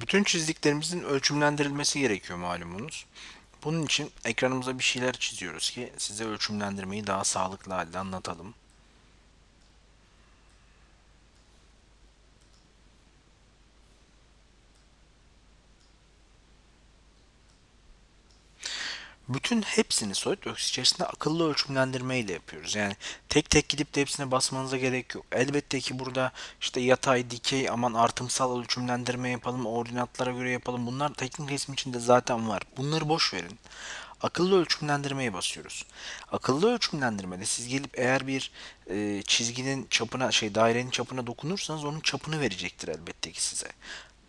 Bütün çizdiklerimizin ölçümlendirilmesi gerekiyor malumunuz. Bunun için ekranımıza bir şeyler çiziyoruz ki size ölçümlendirmeyi daha sağlıklı halde anlatalım. Bütün hepsini SolidWorks içerisinde akıllı ölçümlendirme ile yapıyoruz. Yani tek tek gidip de hepsine basmanıza gerek yok. Elbette ki burada işte yatay, dikey, aman artımsal ölçümlendirme yapalım, ordinatlara göre yapalım. Bunlar teknik resim içinde zaten var. Bunları boş verin. Akıllı ölçümlendirmeye basıyoruz. Akıllı ölçümlendirmede siz gelip eğer bir e, çizginin çapına, şey dairenin çapına dokunursanız onun çapını verecektir elbette ki size.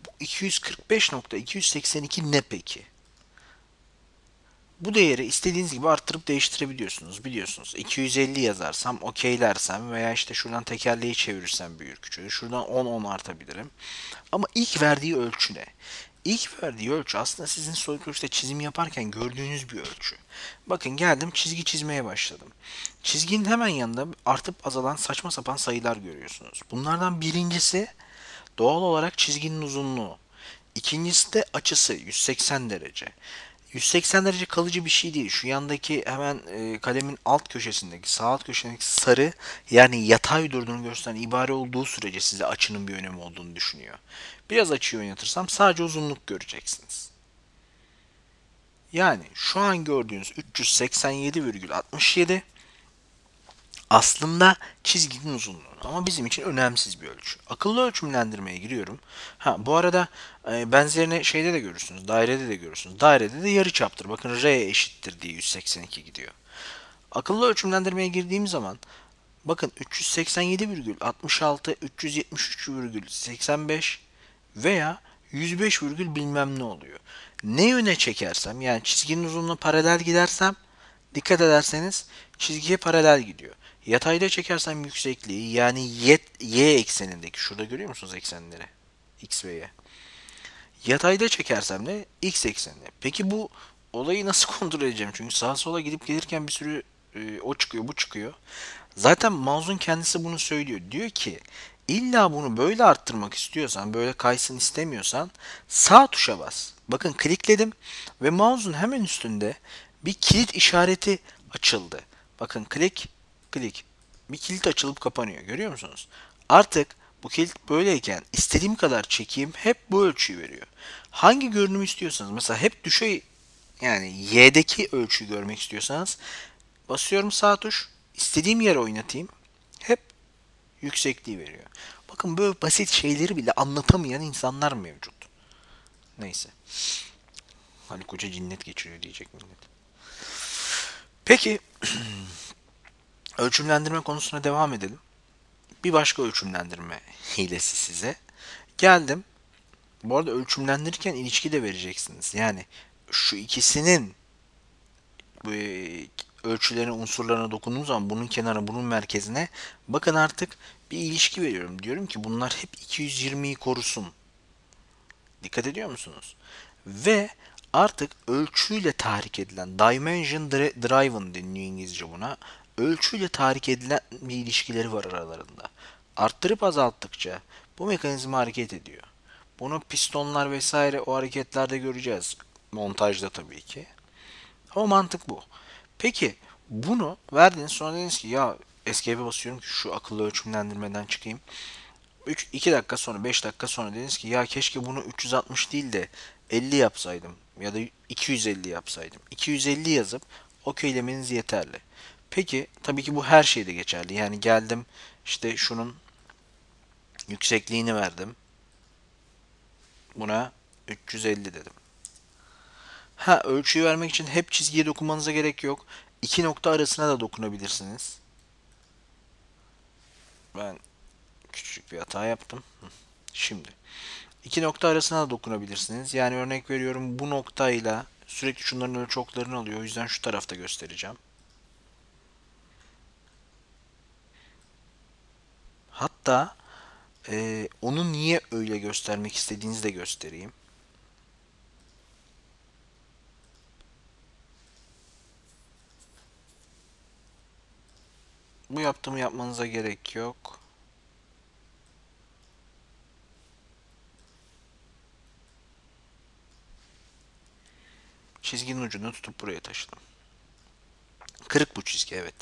Bu 245.282 ne peki? Bu değeri istediğiniz gibi arttırıp değiştirebiliyorsunuz biliyorsunuz. 250 yazarsam, okeylersem veya işte şuradan tekerleği çevirirsem büyür küçülür. Şuradan 10-10 artabilirim. Ama ilk verdiği ölçü ne? İlk verdiği ölçü aslında sizin SolidWorks'te çizim yaparken gördüğünüz bir ölçü. Bakın geldim çizgi çizmeye başladım. Çizginin hemen yanında artıp azalan saçma sapan sayılar görüyorsunuz. Bunlardan birincisi doğal olarak çizginin uzunluğu. İkincisi de açısı 180 derece. 180 derece kalıcı bir şey değil. Şu yandaki hemen e, kalemin alt köşesindeki, sağ alt köşesindeki sarı yani yatay durduğunu gösteren ibare olduğu sürece size açının bir önemi olduğunu düşünüyor. Biraz açıyı oynatırsam sadece uzunluk göreceksiniz. Yani şu an gördüğünüz 387,67 aslında çizginin uzunluğu ama bizim için önemsiz bir ölçü. Akıllı ölçümlendirmeye giriyorum. Ha bu arada e, benzerini şeyde de görürsünüz. Dairede de görürsünüz. Dairede de yarı çaptır. Bakın R eşittir diye 182 gidiyor. Akıllı ölçümlendirmeye girdiğim zaman bakın 387,66, 373,85 veya 105, bilmem ne oluyor. Ne yöne çekersem yani çizginin uzunluğuna paralel gidersem dikkat ederseniz çizgiye paralel gidiyor. Yatayda çekersem yüksekliği yani y, y eksenindeki şurada görüyor musunuz eksenleri? X ve Y. Yatayda çekersem de x ekseninde. Peki bu olayı nasıl kontrol edeceğim? Çünkü sağa sola gidip gelirken bir sürü e, o çıkıyor bu çıkıyor. Zaten mouse'un kendisi bunu söylüyor. Diyor ki illa bunu böyle arttırmak istiyorsan, böyle kaysın istemiyorsan sağ tuşa bas. Bakın klikledim ve mouse'un hemen üstünde bir kilit işareti açıldı. Bakın klik klik. Bir kilit açılıp kapanıyor. Görüyor musunuz? Artık bu kilit böyleyken istediğim kadar çekeyim hep bu ölçüyü veriyor. Hangi görünüm istiyorsanız mesela hep düşey yani y'deki ölçüyü görmek istiyorsanız basıyorum sağ tuş istediğim yere oynatayım hep yüksekliği veriyor. Bakın böyle basit şeyleri bile anlatamayan insanlar mevcut. Neyse. Hani koca cinnet geçiriyor diyecek millet. Peki Ölçümlendirme konusuna devam edelim. Bir başka ölçümlendirme hilesi size. Geldim. Bu arada ölçümlendirirken ilişki de vereceksiniz. Yani şu ikisinin bu ölçülerin unsurlarına dokunduğum zaman bunun kenarına bunun merkezine bakın artık bir ilişki veriyorum. Diyorum ki bunlar hep 220'yi korusun. Dikkat ediyor musunuz? Ve artık ölçüyle tahrik edilen dimension driven deniliyor İngilizce buna ölçüyle tahrik edilen bir ilişkileri var aralarında. Arttırıp azalttıkça bu mekanizma hareket ediyor. Bunu pistonlar vesaire o hareketlerde göreceğiz. Montajda tabii ki. Ama mantık bu. Peki bunu verdiniz sonra dediniz ki ya escape'e basıyorum ki şu akıllı ölçümlendirmeden çıkayım. 3, 2 dakika sonra 5 dakika sonra dediniz ki ya keşke bunu 360 değil de 50 yapsaydım ya da 250 yapsaydım. 250 yazıp okeylemeniz yeterli. Peki tabii ki bu her şeyde geçerli. Yani geldim işte şunun yüksekliğini verdim. Buna 350 dedim. Ha ölçüyü vermek için hep çizgiye dokunmanıza gerek yok. İki nokta arasına da dokunabilirsiniz. Ben küçük bir hata yaptım. Şimdi iki nokta arasına da dokunabilirsiniz. Yani örnek veriyorum bu noktayla sürekli şunların ölçü alıyor. O yüzden şu tarafta göstereceğim. Hatta e, onu niye öyle göstermek istediğinizi de göstereyim. Bu yaptığımı yapmanıza gerek yok. Çizginin ucunu tutup buraya taşıdım. Kırık bu çizgi evet.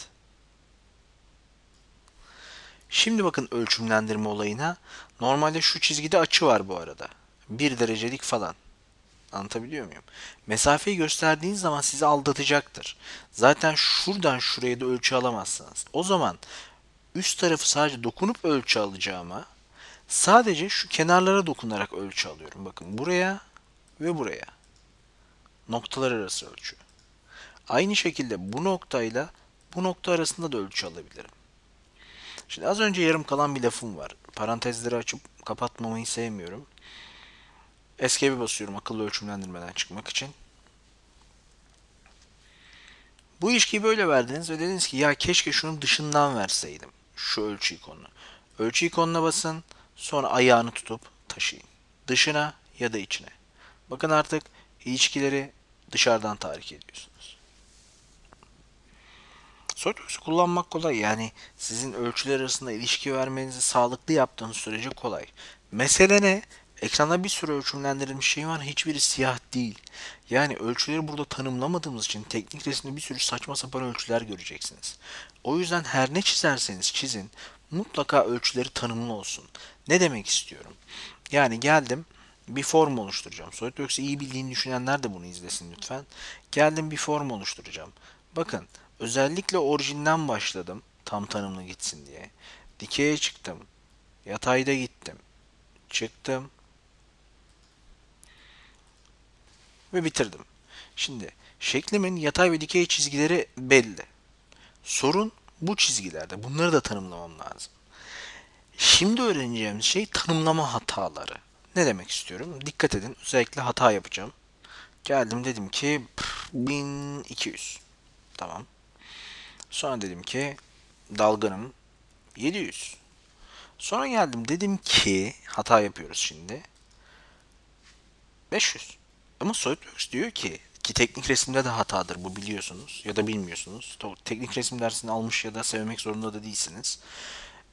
Şimdi bakın ölçümlendirme olayına. Normalde şu çizgide açı var bu arada. 1 derecelik falan. Anlatabiliyor muyum? Mesafeyi gösterdiğin zaman sizi aldatacaktır. Zaten şuradan şuraya da ölçü alamazsınız. O zaman üst tarafı sadece dokunup ölçü alacağıma sadece şu kenarlara dokunarak ölçü alıyorum. Bakın buraya ve buraya. Noktalar arası ölçü. Aynı şekilde bu noktayla bu nokta arasında da ölçü alabilirim. Şimdi az önce yarım kalan bir lafım var. Parantezleri açıp kapatmamayı sevmiyorum. Escape'e basıyorum akıllı ölçümlendirmeden çıkmak için. Bu ilişkiyi böyle verdiniz ve dediniz ki ya keşke şunun dışından verseydim. Şu ölçü ikonunu. Ölçü ikonuna basın. Sonra ayağını tutup taşıyın. Dışına ya da içine. Bakın artık ilişkileri dışarıdan tahrik ediyorsunuz. SolidWorks kullanmak kolay. Yani sizin ölçüler arasında ilişki vermenizi sağlıklı yaptığınız sürece kolay. Mesele ne? Ekranda bir sürü ölçümlendirilmiş şey var. Hiçbiri siyah değil. Yani ölçüleri burada tanımlamadığımız için teknik resimde bir sürü saçma sapan ölçüler göreceksiniz. O yüzden her ne çizerseniz çizin mutlaka ölçüleri tanımlı olsun. Ne demek istiyorum? Yani geldim bir form oluşturacağım. SolidWorks'ı iyi bildiğini düşünenler de bunu izlesin lütfen. Geldim bir form oluşturacağım. Bakın özellikle orijinden başladım tam tanımlı gitsin diye. Dikeye çıktım. Yatayda gittim. Çıktım. Ve bitirdim. Şimdi şeklimin yatay ve dikey çizgileri belli. Sorun bu çizgilerde. Bunları da tanımlamam lazım. Şimdi öğreneceğimiz şey tanımlama hataları. Ne demek istiyorum? Dikkat edin. Özellikle hata yapacağım. Geldim dedim ki 1200. Tamam. Sonra dedim ki dalganım 700. Sonra geldim dedim ki hata yapıyoruz şimdi. 500. Ama SolidWorks diyor ki ki teknik resimde de hatadır bu biliyorsunuz ya da bilmiyorsunuz. Teknik resim dersini almış ya da sevmek zorunda da değilsiniz.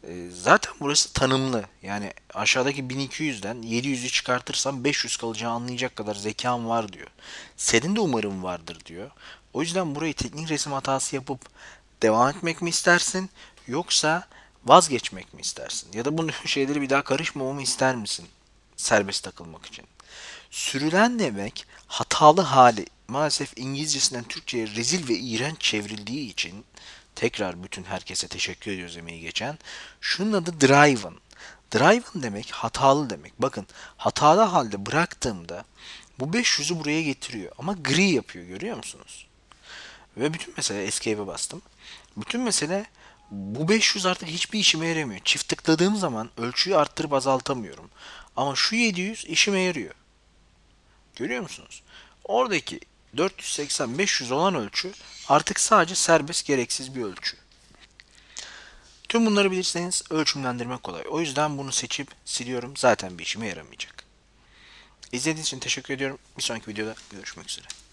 Ee, zaten burası tanımlı. Yani aşağıdaki 1200'den 700'ü çıkartırsam 500 kalacağı anlayacak kadar zekam var diyor. Senin de umarım vardır diyor. O yüzden burayı teknik resim hatası yapıp devam etmek mi istersin yoksa vazgeçmek mi istersin? Ya da bu şeyleri bir daha karışmamamı ister misin? Serbest takılmak için. Sürülen demek hatalı hali maalesef İngilizcesinden Türkçe'ye rezil ve iğrenç çevrildiği için tekrar bütün herkese teşekkür ediyoruz emeği geçen. Şunun adı driven. Driven demek hatalı demek. Bakın hatalı halde bıraktığımda bu 500'ü buraya getiriyor ama gri yapıyor görüyor musunuz? Ve bütün mesele escape'e bastım. Bütün mesele bu 500 artık hiçbir işime yaramıyor. Çift tıkladığım zaman ölçüyü arttırıp azaltamıyorum. Ama şu 700 işime yarıyor. Görüyor musunuz? Oradaki 480-500 olan ölçü artık sadece serbest gereksiz bir ölçü. Tüm bunları bilirseniz ölçümlendirme kolay. O yüzden bunu seçip siliyorum. Zaten bir işime yaramayacak. İzlediğiniz için teşekkür ediyorum. Bir sonraki videoda görüşmek üzere.